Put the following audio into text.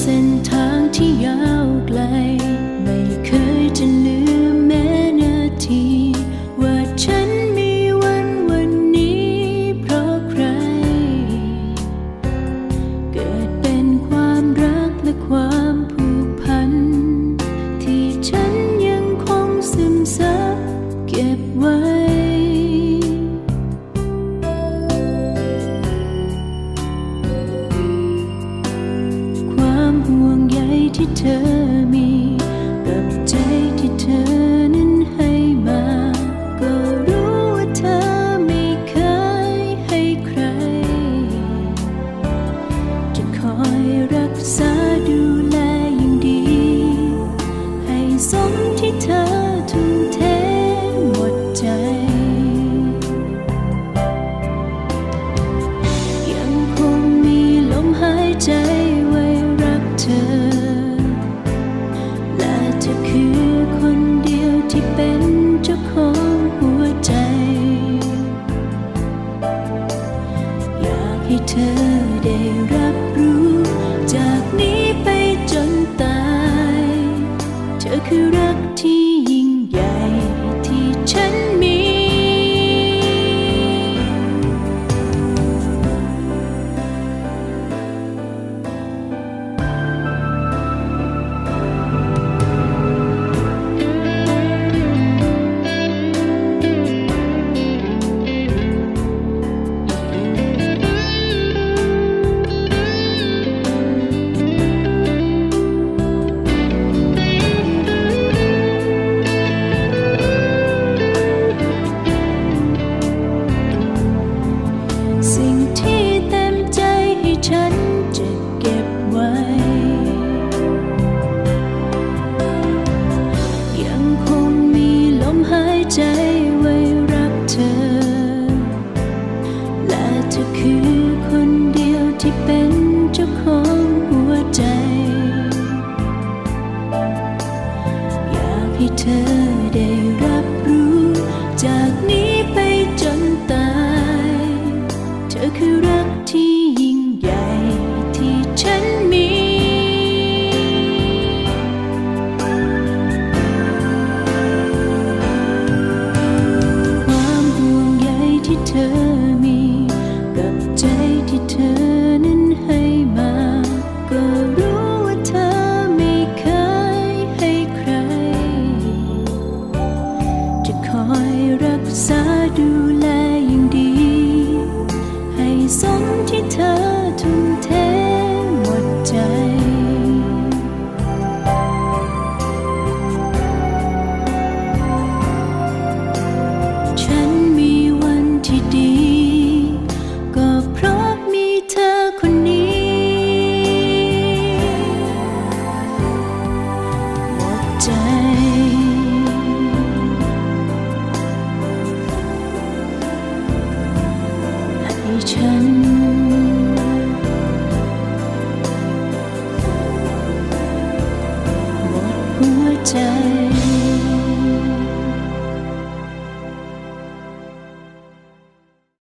เส้นทางที่ยาวไกล ห่วงใยที่เธอมี ไคงมีลมหายใจไว้รักเธอ และเธอคือคนเดียวที่เป็นเจ้าของหัวใจ อยากให้เธอได้รับรู้จากนี้ไปจนตาย เธอคือรักที่ยิ่ง อมีกับใจที่เธอนั้นให้มา ก็รู้ว่าเธอไม่เคยให้ใคร จะคอยรักษาดูแลอย่างดี ให้สมที่เธอ ใจห้ฉัน หมดหัวใจ